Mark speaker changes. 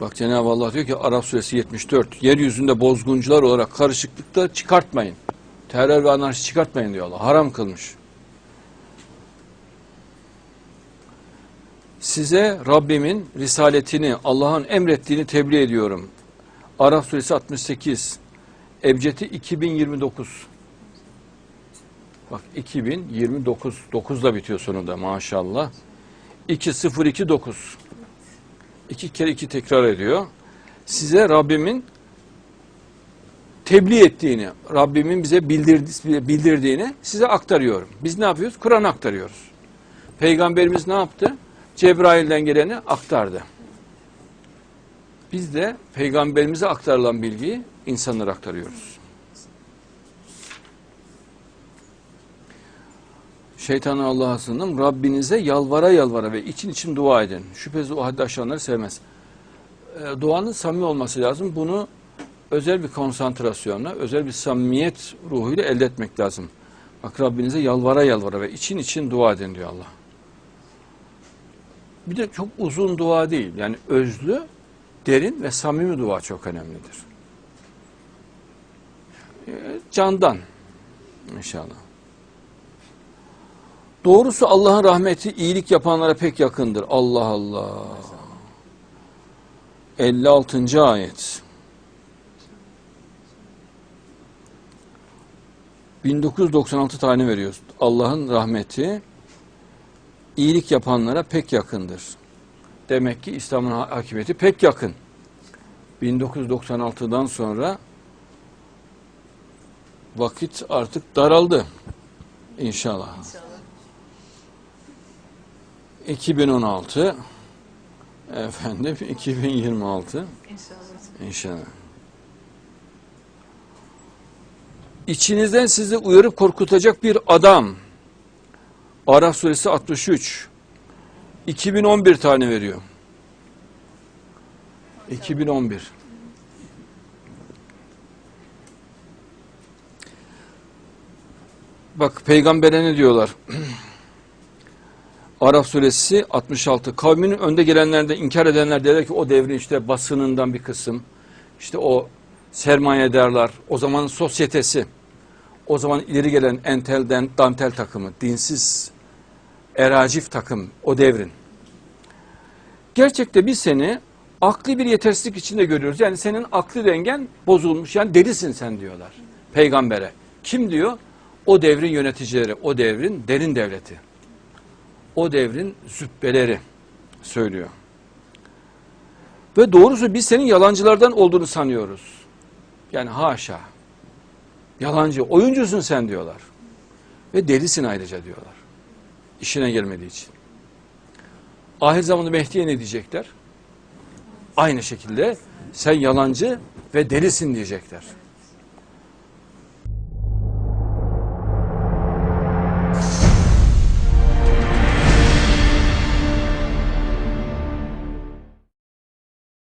Speaker 1: Bak Cenab-ı Allah diyor ki Arap suresi 74. Yeryüzünde bozguncular olarak karışıklıkta çıkartmayın. Terör ve anarşi çıkartmayın diyor Allah. Haram kılmış. Size Rabbimin risaletini, Allah'ın emrettiğini tebliğ ediyorum. Araf suresi 68. Ebcedi 2029. Bak 2029. 9'da bitiyor sonunda maşallah. 2029. İki kere iki tekrar ediyor. Size Rabbimin tebliğ ettiğini, Rabbimin bize bildirdi, bildirdiğini size aktarıyorum. Biz ne yapıyoruz? Kur'an aktarıyoruz. Peygamberimiz ne yaptı? Cebrail'den geleni aktardı. Biz de peygamberimize aktarılan bilgiyi insanlara aktarıyoruz. Şeytanı Allah'a sığındım. Rabbinize yalvara yalvara ve için için dua edin. Şüphesiz o haddi aşanları sevmez. E, duanın samimi olması lazım. Bunu özel bir konsantrasyonla, özel bir samimiyet ruhuyla elde etmek lazım. Bak Rabbinize yalvara yalvara ve için için dua edin diyor Allah. Bir de çok uzun dua değil. Yani özlü, derin ve samimi dua çok önemlidir. E, Candan inşallah. Doğrusu Allah'ın rahmeti iyilik yapanlara pek yakındır. Allah Allah. 56. ayet. 1996 tane veriyoruz. Allah'ın rahmeti iyilik yapanlara pek yakındır. Demek ki İslam'ın hakimiyeti pek yakın. 1996'dan sonra vakit artık daraldı. İnşallah. 2016 efendim 2026
Speaker 2: İnşallah.
Speaker 1: inşallah. İçinizden sizi uyarıp korkutacak bir adam. Araf suresi 63. 2011 tane veriyor. 2011. Bak peygambere ne diyorlar? Araf suresi 66. Kavminin önde gelenlerinde inkar edenler derler ki o devrin işte basınından bir kısım, işte o sermayedarlar, o zamanın sosyetesi, o zaman ileri gelen entelden dantel takımı, dinsiz eracif takım o devrin. Gerçekte biz seni akli bir yetersizlik içinde görüyoruz. Yani senin aklı dengen bozulmuş. Yani delisin sen diyorlar peygambere. Kim diyor? O devrin yöneticileri, o devrin derin devleti. O devrin zübbeleri söylüyor. Ve doğrusu biz senin yalancılardan olduğunu sanıyoruz. Yani haşa. Yalancı, oyuncusun sen diyorlar. Ve delisin ayrıca diyorlar. İşine gelmediği için. Ahir zamanda Mehdi'ye ne diyecekler? Aynı şekilde sen yalancı ve delisin diyecekler.